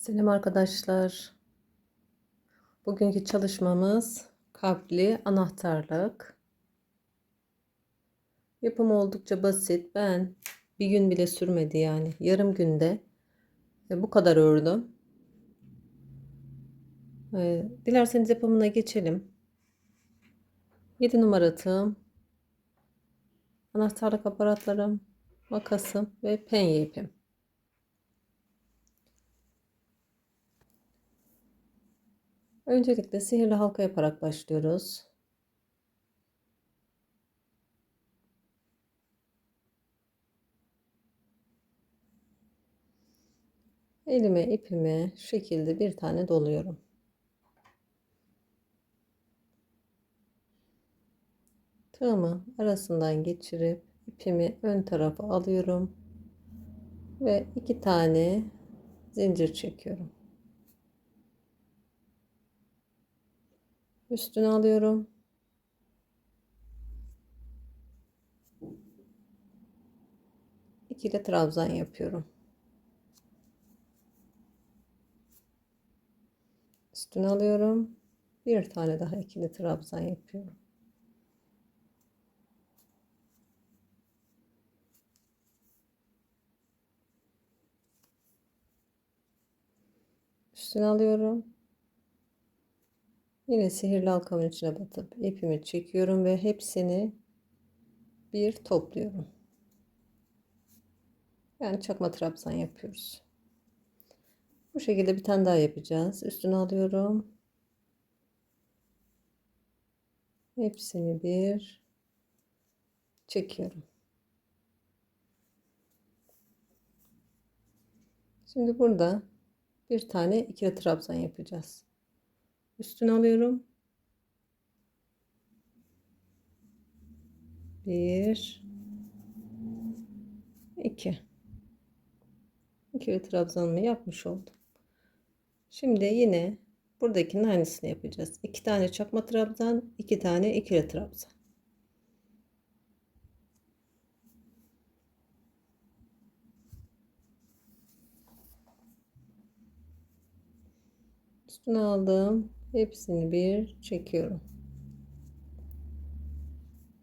Selam arkadaşlar. Bugünkü çalışmamız kalpli anahtarlık. Yapımı oldukça basit. Ben bir gün bile sürmedi yani. Yarım günde ve bu kadar ördüm. Ee, dilerseniz yapımına geçelim. 7 numara tığım, anahtarlık aparatlarım, makasım ve penye ipim. Öncelikle sihirli halka yaparak başlıyoruz. Elime ipimi şekilde bir tane doluyorum. Tığımı arasından geçirip ipimi ön tarafa alıyorum ve iki tane zincir çekiyorum. Üstüne alıyorum. İkili trabzan yapıyorum. Üstüne alıyorum. Bir tane daha ikili trabzan yapıyorum. Üstüne alıyorum. Yine sihirli halkamın içine batıp ipimi çekiyorum ve hepsini bir topluyorum. Yani çakma trabzan yapıyoruz. Bu şekilde bir tane daha yapacağız. Üstüne alıyorum. Hepsini bir çekiyorum. Şimdi burada bir tane ikili trabzan yapacağız. Üstüne alıyorum. Bir, iki. İkili trabzanımı yapmış oldum. Şimdi yine buradakinin aynısını yapacağız. İki tane çakma trabzan, iki tane ikili trabzan. Üstüne aldım. Hepsini bir çekiyorum.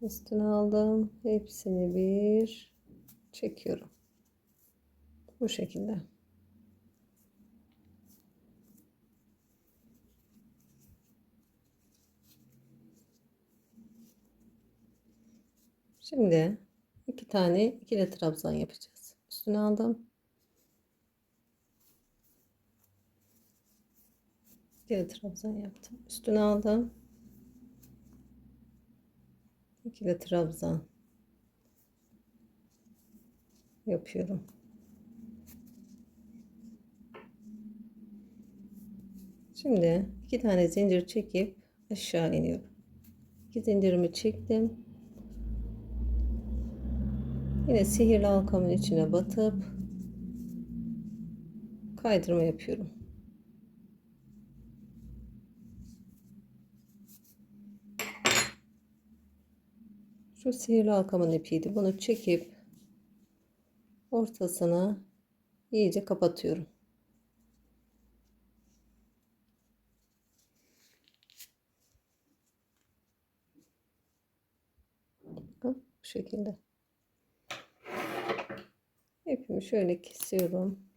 Üstüne aldım. Hepsini bir çekiyorum. Bu şekilde. Şimdi iki tane ikili trabzan yapacağız. Üstüne aldım. İkili trabzan yaptım. Üstüne aldım. İkili trabzan yapıyorum. Şimdi iki tane zincir çekip aşağı iniyorum. İki zincirimi çektim. Yine sihirli halkamın içine batıp kaydırma yapıyorum. Şu sihirli halkamın ipiydi. Bunu çekip ortasına iyice kapatıyorum. Bu şekilde. İpimi şöyle kesiyorum.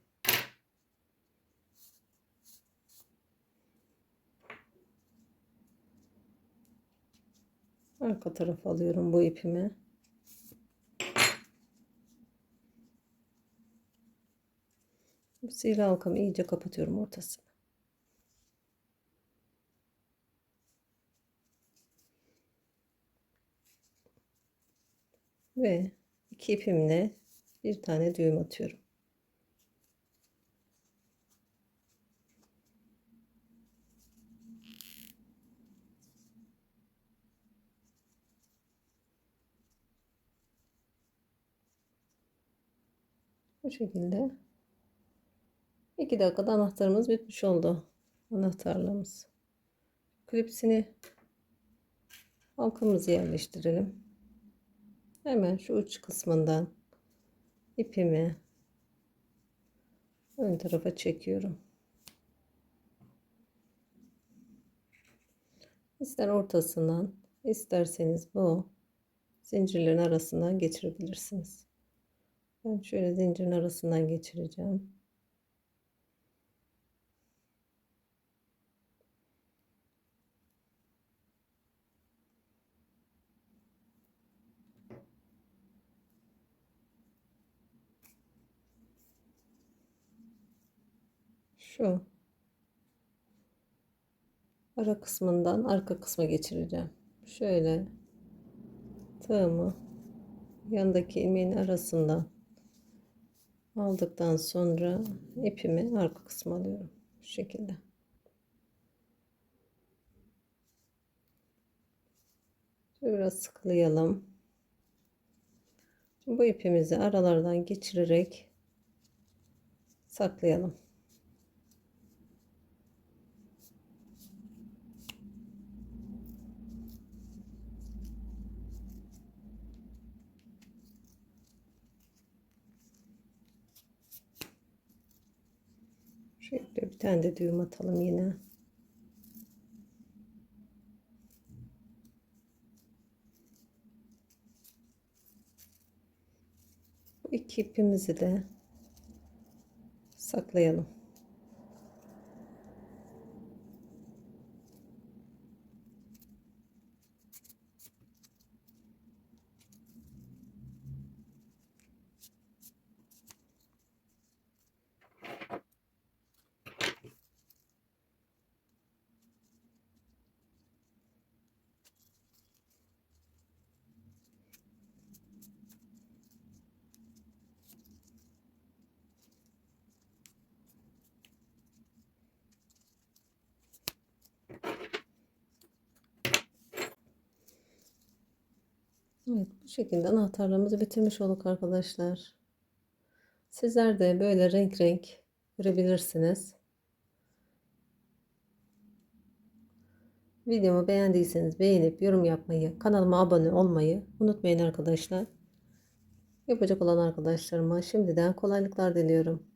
Arka tarafa alıyorum bu ipimi. Sihirli halkamı iyice kapatıyorum ortasına. Ve iki ipimle bir tane düğüm atıyorum. Bu şekilde. 2 dakikada anahtarımız bitmiş oldu. Anahtarlığımız. Klipsini halkamızı yerleştirelim. Hemen şu uç kısmından ipimi ön tarafa çekiyorum. İster ortasından isterseniz bu zincirlerin arasından geçirebilirsiniz. Ben şöyle zincirin arasından geçireceğim. Şu ara kısmından arka kısma geçireceğim. Şöyle tığımı yandaki ilmeğin arasından aldıktan sonra ipimi arka kısma alıyorum. Bu şekilde. Biraz sıkılayalım. Bu ipimizi aralardan geçirerek saklayalım. Şöyle bir tane de düğüm atalım yine. Bu iki ipimizi de saklayalım. Evet, bu şekilde anahtarlarımızı bitirmiş olduk arkadaşlar. Sizler de böyle renk renk görebilirsiniz. Videomu beğendiyseniz beğenip yorum yapmayı, kanalıma abone olmayı unutmayın arkadaşlar. Yapacak olan arkadaşlarıma şimdiden kolaylıklar diliyorum.